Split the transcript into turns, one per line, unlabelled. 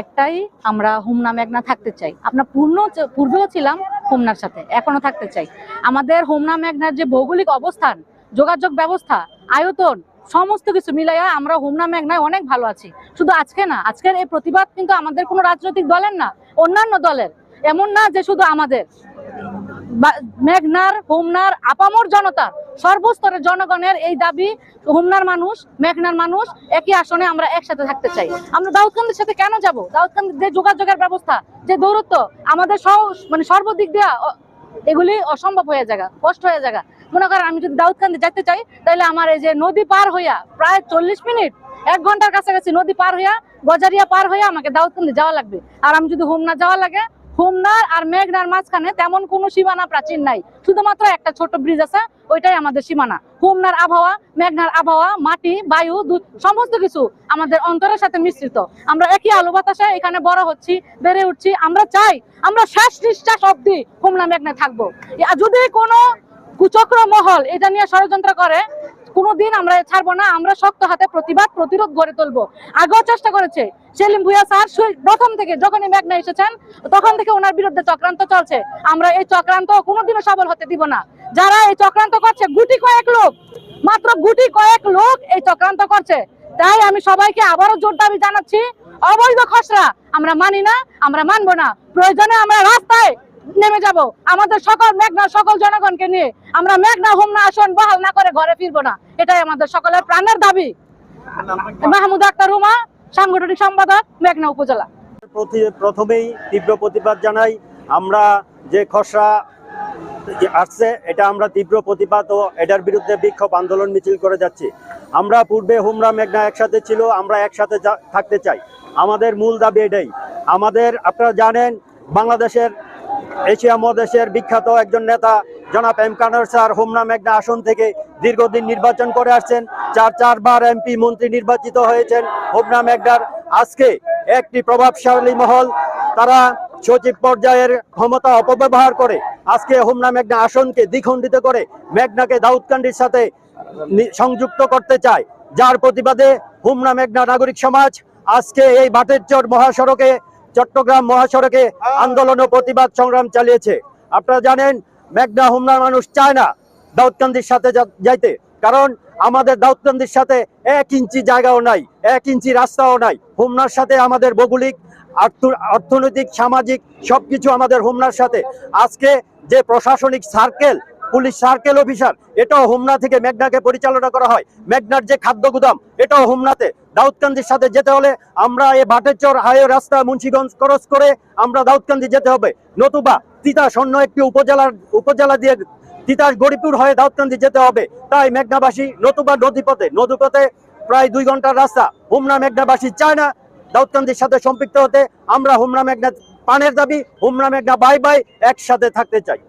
একটাই, আমরা হোমনা মেঘনা থাকতে চাই। আমরা পূর্ণ পূর্বেও ছিলাম হোমনার সাথে, এখনও থাকতে চাই। আমাদের হোমনা মেঘনার যে ভৌগোলিক অবস্থান, যোগাযোগ ব্যবস্থা, আয়তন, সমস্ত কিছু মিলাইয়া আমরা হোমনা মেঘনায় অনেক ভালো আছি। শুধু আজকে না, আজকের এই প্রতিবাদ কিন্তু আমাদের কোনো রাজনৈতিক দলের না, অন্যান্য দলের। এমন না যে শুধু আমাদের। মেঘনার, হোমনার, আপামর জনতা, সর্বস্তরের জনগণের এই দাবি, হোমনার মানুষ, মেঘনার মানুষ, একই আসনে আমরা একসাথে থাকতে চাই। আমরা দাউদকান্দির সাথে কেন যাব? দাউদকান্দির যে যোগাযোগের ব্যবস্থা, যে দৌরত্ব, আমাদের মানে সর্বদিক অ- এগুলি অসম্ভব হয়ে জায়গা, কষ্ট হয়ে জায়গা। মনে করেন, আমি যদি দাউদকান্দি যেতে চাই তাহলে আমার এই যে নদী পার হইয়া প্রায় চল্লিশ মিনিট, এক ঘণ্টার কাছাকাছি নদী পার হইয়া, গজারিয়া পার হইয়া আমাকে দাউদকান্দি যাওয়া লাগবে। আর আমি যদি হোমনা যাওয়া লাগে হোমনার আর মেঘনার মাঝখানে তেমন কোনো সীমানা প্রাচীন নাই। শুধুমাত্র একটা ছোট ব্রিজ আছে, ওইটাই আমাদের সীমানা। হোমনার আবহাওয়া, মেঘনার আবহাওয়া, মাটি, বায়ু সমস্ত কিছু আমাদের অন্তরের সাথে মিশ্রিত। আমরা একই আলো বাতাসে এখানে বড় হচ্ছি, বেড়ে উঠছি। আমরা চাই, আমরা শেষ নিঃশ্বাস অব্দি হোমনা, মেঘনা থাকব। যদি কোনো কুচক্র মহল এটা নিয়ে ষড়যন্ত্র করে কোনোদিন আমরা ছাড়বো না, আমরা শক্ত হাতে প্রতিবাদ, প্রতিরোধ গড়ে তুলবো। আগেও চেষ্টা করেছে, সেলিম ভুইয়া স্যার প্রথম থেকে যখনই মেঘনা এসেছেন, তখন থেকে ওনার বিরুদ্ধে চক্রান্ত চলছে। আমরা এই চক্রান্ত কোনোদিনও সবল হতে দিব না। যারা এই চক্রান্ত করছে, গুটি কয়েক লোক, মাত্র গুটি কয়েক লোক এই চক্রান্ত করছে। তাই আমি সবাইকে আবারও জোর দাবি জানাচ্ছি, অবৈধ খসড়া আমরা মানি না, আমরা মানবো না। প্রয়োজনে আমরা রাস্তায় নেমে যাব। আমাদের সকল মেঘনা, সকল জনগণকে নিয়ে আমরা মেঘনা, হোমনা, আসন বহাল না করে ঘরে ফিরবো না। এটাই আমাদের সকলের প্রাণের দাবি। মাহমুদ আক্তার রুমা সাংগঠনিক সম্পাদক, মেঘনা উপজেলা।
প্রথমেই তীব্র প্রতিবাদ জানাই। আমরা যে খসড়া আসছে, এটা আমরা তীব্র প্রতিবাদ ও এটার বিরুদ্ধে বিক্ষোভ আন্দোলন মিছিল করে যাচ্ছি। আমরা পূর্বে হুমরা, মেঘনা একসাথে ছিল, আমরা একসাথে থাকতে চাই। আমাদের মূল দাবি এটাই। আমাদের, আপনারা জানেন, বাংলাদেশের এশিয়া মহাদেশের বিখ্যাত একজন নেতা জনাব এম কানার স্যার, হোমনা মেঘনা আসন থেকে দীর্ঘদিন নির্বাচন করে আসছেন। চার, চারবার এমপি মন্ত্রী নির্বাচিত হয়েছেন হোমনা মেঘনার। আজকে একটি প্রভাবশালী মহল, তারা সচিব পর্যায়ের ক্ষমতা অপব্যবহার করে আজকে হোমনা মেঘনা আসনকে দ্বিখণ্ডিত করে মেঘনাকে দাউদকান্ডির সাথে সংযুক্ত করতে চায়। যার প্রতিবাদে হোমনা মেঘনা নাগরিক সমাজ আজকে এই বাটেরচর মহাসড়কে চট্টগ্রাম মহাসড়কে আন্দোলন ও প্রতিবাদ সংগ্রাম চালিয়েছে। আপনারা জানেন মেঘনা হোমনার মানুষ চায় না দাউদকান্দির সাথে যাইতে। কারণ আমাদের দাউদকান্দির সাথে এক ইঞ্চি জায়গাও নাই এক ইঞ্চি রাস্তাও নাই। হুমনার সাথে আমাদের ভৌগোলিক আর্থ- অর্থনৈতিক সামাজিক সবকিছু আমাদের হুমনার সাথে। আজকে যে প্রশাসনিক সার্কেল পুলিশ সার্কেল অফিসার, এটাও হোমনা থেকে মেঘনাকে পরিচালনা করা হয়। মেঘনার যে খাদ্য গুদাম, এটাও হোমনাতে। দাউদকান্দির সাথে যেতে হলে আমরা এই ভাটেরচর হাইওয়ে রাস্তা মুন্সিগঞ্জ ক্রস করে আমরা দাউদকান্দি যেতে হবে। নতুবা তিতাস অন্য একটি উপজেলার, উপজেলা দিয়ে তিতাস গরিপুর হয়ে দাউদকান্দি যেতে হবে। তাই মেঘনাবাসী নতুবা নদীপথে নদীপথে প্রায় দুই ঘণ্টার রাস্তা হোমনা মেঘনাবাসী চায় না। দাউদকান্দির সাথে সম্পৃক্ত হতে আমরা হোমনা মেঘনা পানের দাবি, হোমনা মেঘনা বাই বাই একসাথে থাকতে চাই।